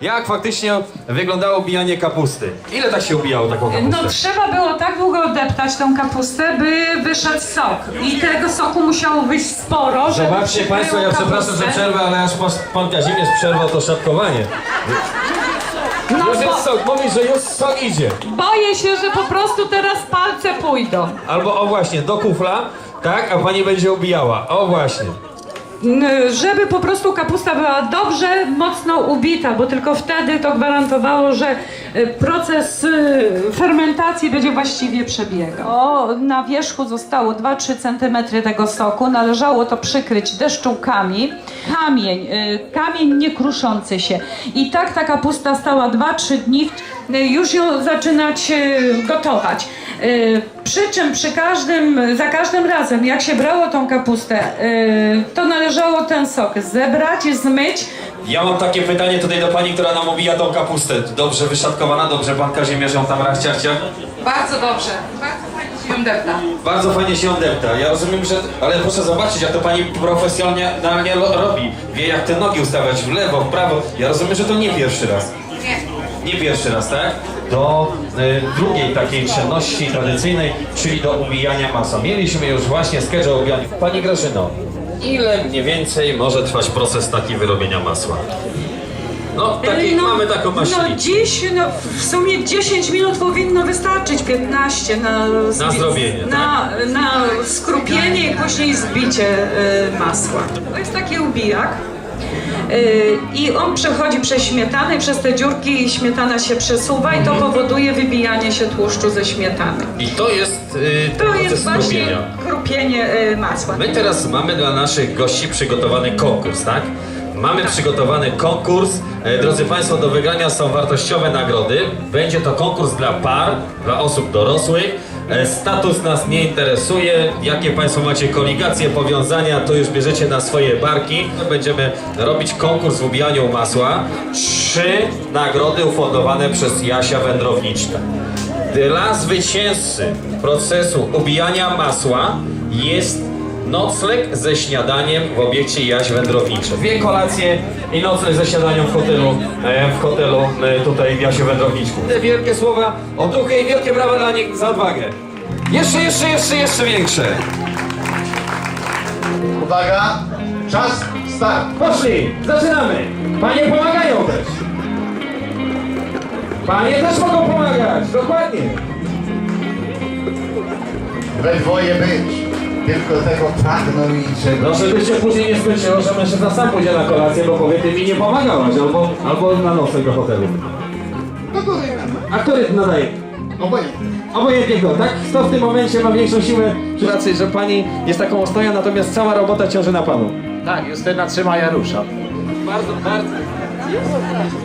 jak faktycznie wyglądało ubijanie kapusty. Ile tak się ubijało taką kapustę? No trzeba było tak długo deptać tą kapustę, by wyszedł sok. I tego soku musiało wyjść sporo, żeby Zobaczcie Państwo, ja przepraszam, że kapustę. przerwę, ale aż pan Kazimierz przerwał to szatkowanie. No Już jest bo sok, mówi, że już sok idzie. boję się, że po prostu teraz palce pójdą. Albo o właśnie, do kufla, tak, a pani będzie ubijała. O właśnie. Żeby po prostu kapusta była dobrze, mocno ubita, bo tylko wtedy to gwarantowało, że y, proces y, fermentacji będzie właściwie przebiegał. O, na wierzchu zostało 2-3 cm tego soku, należało to przykryć deszczułkami. Kamień, y, kamień nie kruszący się. I tak ta kapusta stała 2-3 dni, już ją zaczynać y, gotować. Y, Przy czym przy każdym, za każdym razem, jak się brało tą kapustę, y, to należało ten sok zebrać, zmyć. Ja mam takie pytanie tutaj do pani, która nam ubija tą kapustę. Dobrze wyszatkowana, dobrze pan Kazimierz ją tam rachcia chciał? Bardzo dobrze. Bardzo fajnie się ją depta. Bardzo fajnie się depta. Ja rozumiem, że... Ale proszę zobaczyć, jak to pani profesjonalnie robi. Wie jak te nogi ustawiać w lewo, w prawo. Ja rozumiem, że to nie pierwszy raz. Nie. Nie pierwszy raz, tak? Do y, drugiej takiej czynności tradycyjnej, czyli do ubijania masła. Mieliśmy już właśnie sketch o ubijaniu. Pani Grażyno, ile mniej więcej może trwać proces taki wyrobienia masła? No, taki, No, mamy taką No maszynę. dziś, no w sumie 10 minut powinno wystarczyć, 15 na, zbi- zrobienie, tak? na, na skrupienie i później zbicie y, masła. To jest taki ubijak. I on przechodzi przez śmietanę, i przez te dziurki i śmietana się przesuwa i to Mhm. powoduje wybijanie się tłuszczu ze śmietany. I to jest y, To proces jest właśnie krupienie y, masła. My teraz mamy dla naszych gości przygotowany konkurs, tak? Mamy przygotowany konkurs. E, Drodzy Państwo, do wygrania są wartościowe nagrody. Będzie to konkurs dla par, dla osób dorosłych. E, Status nas nie interesuje. Jakie Państwo macie koligacje, powiązania, to już bierzecie na swoje barki. Będziemy robić konkurs w ubijaniu masła. Trzy nagrody ufundowane przez Jasia Wędrowniczkę. Dla zwycięzcy procesu ubijania masła jest nocleg ze śniadaniem w obiekcie Jaś Wędrownicze. Dwie kolacje i nocleg ze śniadaniem w hotelu, e, w hotelu e, tutaj w Jasie Wędrowniczku. Te wielkie słowa o duchy i wielkie brawa dla nich za odwagę. Jeszcze, jeszcze, jeszcze, jeszcze większe. Uwaga, czas, start. Poszli, zaczynamy. Panie pomagają też. Panie też mogą pomagać, dokładnie. We dwoje być. Tylko tego pragną i czego. No żebyście później nie skończyło, że mężczyzna sam pójdzie na kolację, bo powie, ty mi nie pomagałaś, albo, albo na nosek do hotelu. Do góry. A który nadaje? Obojętnie. Obojętnego, tak? Kto w tym momencie ma większą siłę? Raczej, że pani jest taką ostoją, natomiast cała robota ciąży na panu. Tak, Justyna trzyma Jarusza. Bardzo, bardzo.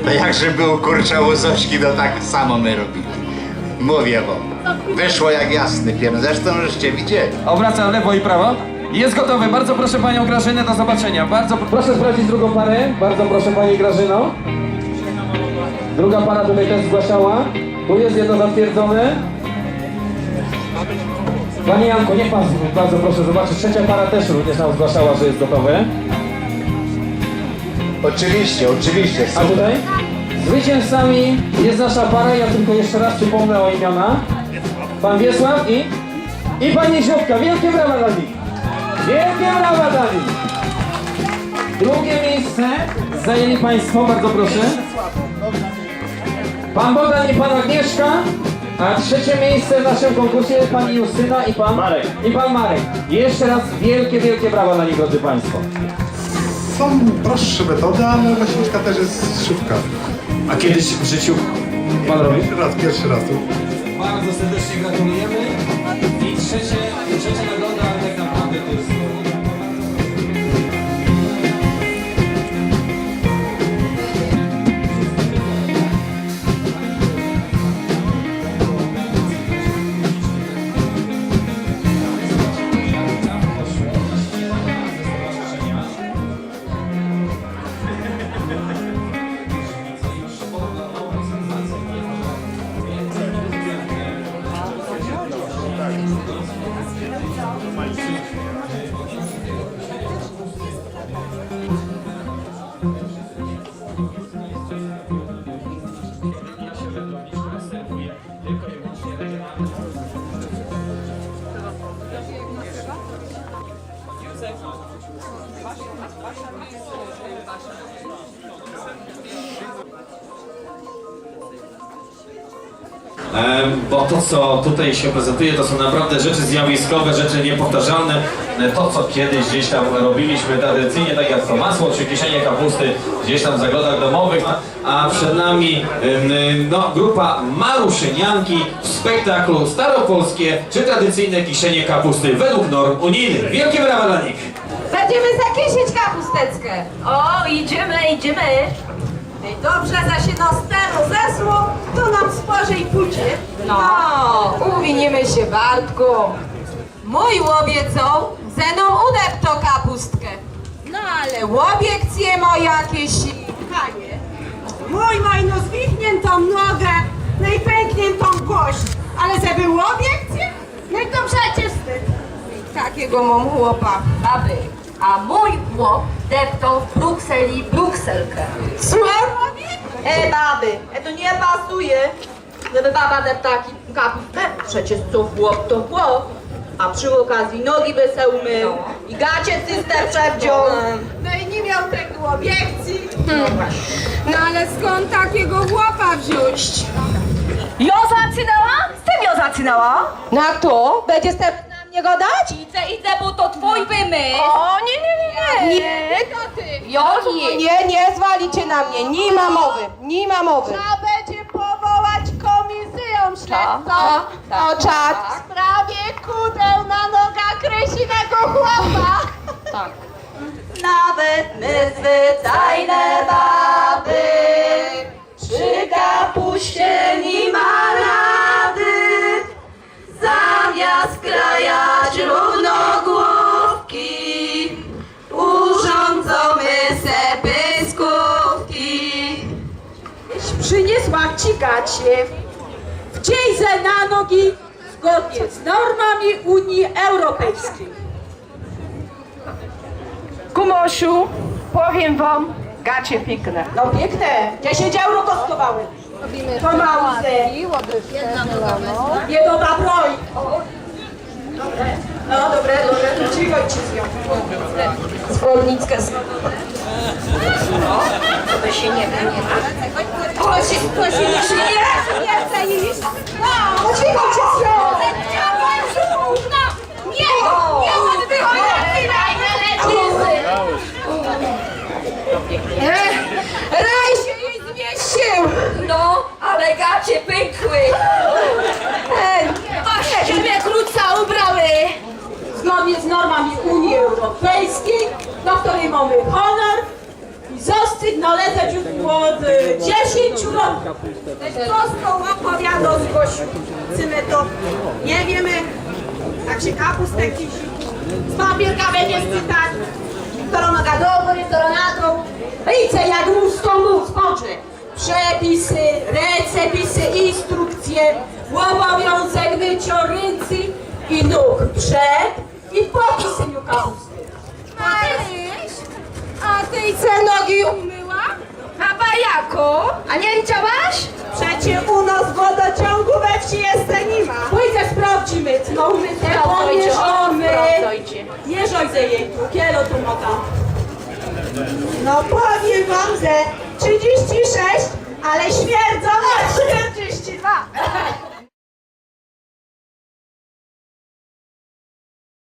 To jakże był kurczę Łozośki, to tak samo my robili. Mówię wam. Wyszło jak jasny pier. Zresztą żeście widzieli. Obracam lewo i prawo. Jest gotowy. Bardzo proszę panią Grażynę do zobaczenia. Bardzo pro- proszę sprawdzić drugą parę. Bardzo proszę pani Grażyno. Druga para tutaj też zgłaszała. Tu jest jedno zatwierdzone. Panie Janku, niech pan bardzo proszę zobaczyć. Trzecia para też również nam zgłaszała, że jest gotowe. Oczywiście, oczywiście. A tutaj? Zwycięzcami jest nasza para, ja tylko jeszcze raz przypomnę o imiona. Pan Wiesław i... I pani Zióbka. Wielkie brawa dla nich. Wielkie brawa dla nich. Drugie miejsce zajęli Państwo, bardzo proszę. Pan Bogdan i Pan Agnieszka. A trzecie miejsce w naszym konkursie Pani Justyna i Pan Marek. I Pan Marek. Jeszcze raz wielkie, wielkie brawa dla nich, drodzy Państwo. Są prostsze metody, ale roślinka też jest szybka. A kiedyś w życiu Pan robił? Pierwszy raz, pierwszy raz. Bardzo serdecznie gratulujemy. I trzecie, trzecia nagroda, Bo to, co tutaj się prezentuje, to są naprawdę rzeczy zjawiskowe, rzeczy niepowtarzalne. E, To, co kiedyś gdzieś tam robiliśmy tradycyjnie, tak jak to masło czy kieszenie kapusty gdzieś tam w zagrodach domowych, a przed nami em, no, grupa Maruszynianki w spektaklu staropolskie czy tradycyjne kieszenie kapusty według norm unijnych. Wielkie brawa dla nich! Będziemy zakiesić kapusteckę. O, idziemy, idziemy. Ej, Dobrze, za się na stero zesło, to nam spoży i pójdzie. No, uwinimy się, Bartku. Mój łobiecą zeną udepto kapustkę. No ale łobiek ciemo jakieś kanie. Mój majno zwichniętą nogę, no i pękniętą kość. Ale żeby łobiek cię? No i to przecież wstyd. Takiego mam chłopa. Baby, a mój chłop deptał w Brukseli brukselkę. Słuchaj? E, baby, e, to nie pasuje, żeby baba deptaki kapustę. Przecież co chłop to chłop. A przy okazji nogi by se umył i gacie cyster przewdziął. No i nie miał tego obiekcji. No ale skąd takiego chłopa wziąć? Jo zaczynała? Z tym jo zaczynała? Na to? Będziesz teraz na mnie gadać? Idę, idę, bo to twój wymysł. O, nie, nie, nie, nie. Nie, to ty. Jo, nie. Nie, nie zwalicie na mnie. Nie ma mowy. Nie ma mowy. Trzeba będzie powołać komisję śledczą O, czad. w sprawie kudeł na nogach kreślinego chłopa. Nawet my zwyczajne baby przy kapuście nie ma rady. Zamiast krajać równogłówki urządzamy se pyskówki. Przyniosła ci gacie. Wciej ze na nogi zgodnie z normami Unii Europejskiej. Kumosiu, powiem wam, gacie piękne. No piękne, 10 euro kosztowały. Pomału se. Nie dobra broń. Dobre. No dobre, dobre, to cicho ci zją. Zgodnicka z... To się nie da, nie da. To się, to się nie śmieje. Nie chce iść. No, cicho cię zją. Nie, nie się jej zmieścił. Ale gacie pękły. Ej, A się mnie krótca ubrały. Zgodnie z normami Unii Europejskiej, do której mamy honor i zostyd należeć już od e, 10 lat. Prostą opowiadał z Gosiu. Cymy to nie wiemy, jak się kapustę kisi. Z papierka będzie czytać, którą do góry, którą na. Lice jak mustą mus, Boże. Przepisy, recepisy, instrukcje, obowiązek mycia ręcy i nóg przed i po pisaniu kapusty. Maryś, a ty i ce nogi umyła? A bajako? A nie liczyłaś? Przecie u nas wodociągu we wsi jeszcze nie ma. Pójdę sprawdzimy, co my te pomierzamy. Nie żojdzę jej tu, kielo tu mota. No powiem wam, że 36, ale śmierdzą na 42.